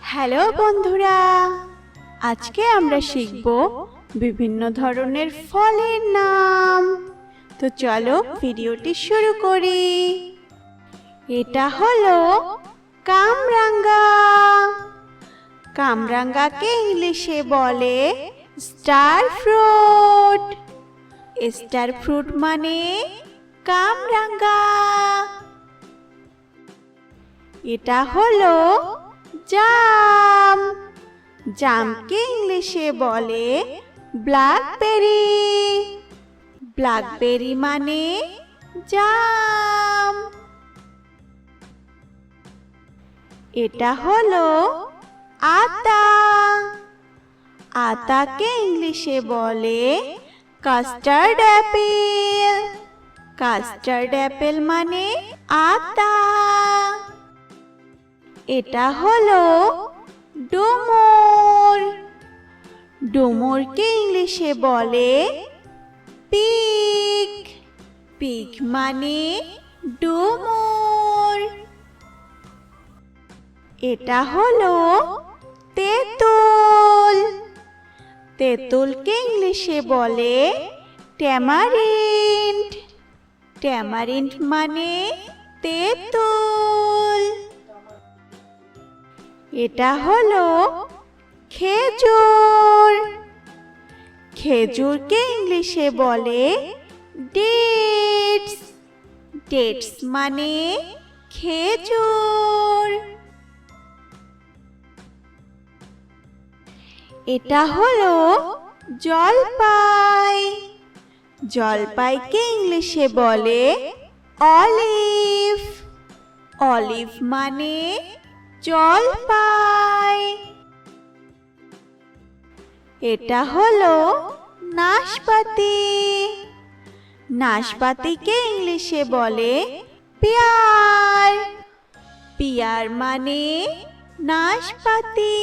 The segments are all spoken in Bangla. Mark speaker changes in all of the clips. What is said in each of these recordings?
Speaker 1: হ্যালো বন্ধুরা আজকে আমরা শিখব বিভিন্ন ধরনের ফলের নাম। তো চলো ভিডিওটি শুরু করি। এটা হলো কামরাঙ্গা। কামরাঙ্গাকে ইংলিশে বলে স্টার ফ্রুট স্টার ফ্রুট মানে কামরাঙ্গা। এটা হলো জাম। জামকে ইংলিশে বলে? ব্ল্যাকবেরি। ব্ল্যাকবেরি মানে জাম। এটা হলো আতা। আতাকে ইংলিশে বলে? Custard Apple. কাস্টার্ড অ্যাপেল মানে আতা। এটা হলো ডুমুর। ডুমুরকে ইংলিশে বলে পিক। পিক মানে ডুমুর। এটা হলো তেঁতুল। তেঁতুলকে ইংলিশে বলে ট্যামারিন্ড ট্যামারিন্ড মানে তেঁতুল এটা হলো খেজুর। খেজুরকে ইংলিশে বলে ডেটস। ডেটস মানে খেজুর। এটা হলো জলপাই। জলপাইকে ইংলিশে বলে অলিভ। অলিভ মানে জলপাই এটা হলো নাশপাতি। নাশপাতিকে ইংলিশে বলে পিয়ার। পিয়ার মানে নাশপাতি।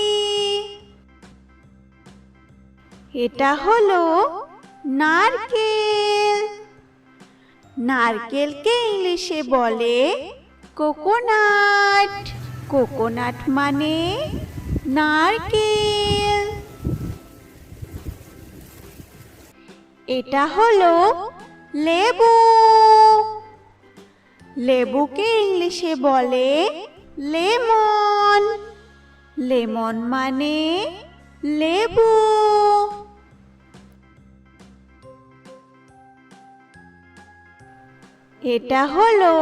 Speaker 1: এটা হলো নারকেল। নারকেলকে ইংলিশে বলে কোকোনাট। কোকোনাট মানে নারকেল। এটা হলো লেবু। লেবুকে ইংলিশে বলে লেমন। লেমন মানে লেবু। এটা হলো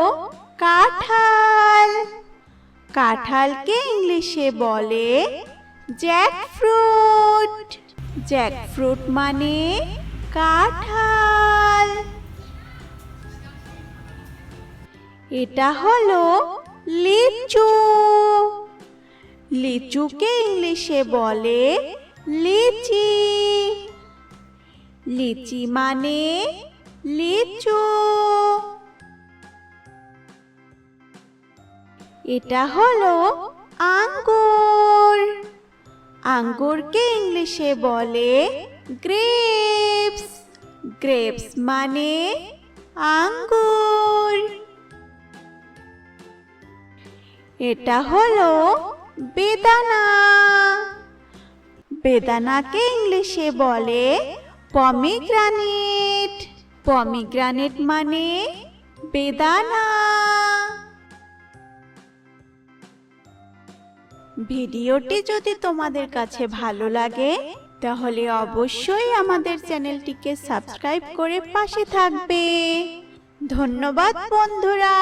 Speaker 1: কাঁঠাল। কাঁঠালকে ইংলিশে বলে জ্যাকফ্রুট। জ্যাকফ্রুট মানে কাঁঠাল। এটা হলো লিচু। লিচুকে ইংলিশে বলে লিচি। লিচি মানে লিচু। এটা হলো আঙ্গুর। আঙ্গুরকে ইংলিশে বলে গ্রেপস। গ্রেপস মানে আঙ্গুর। এটা হলো বেদানা। বেদানাকে ইংলিশে বলে পমিগ্রানেট। পমিগ্রানেট মানে বেদানা। ভিডিওটি যদি তোমাদের কাছে ভালো লাগে, তাহলে অবশ্যই আমাদের চ্যানেলটিকে সাবস্ক্রাইব করে পাশে থাকবে। ধন্যবাদ, বন্ধুরা।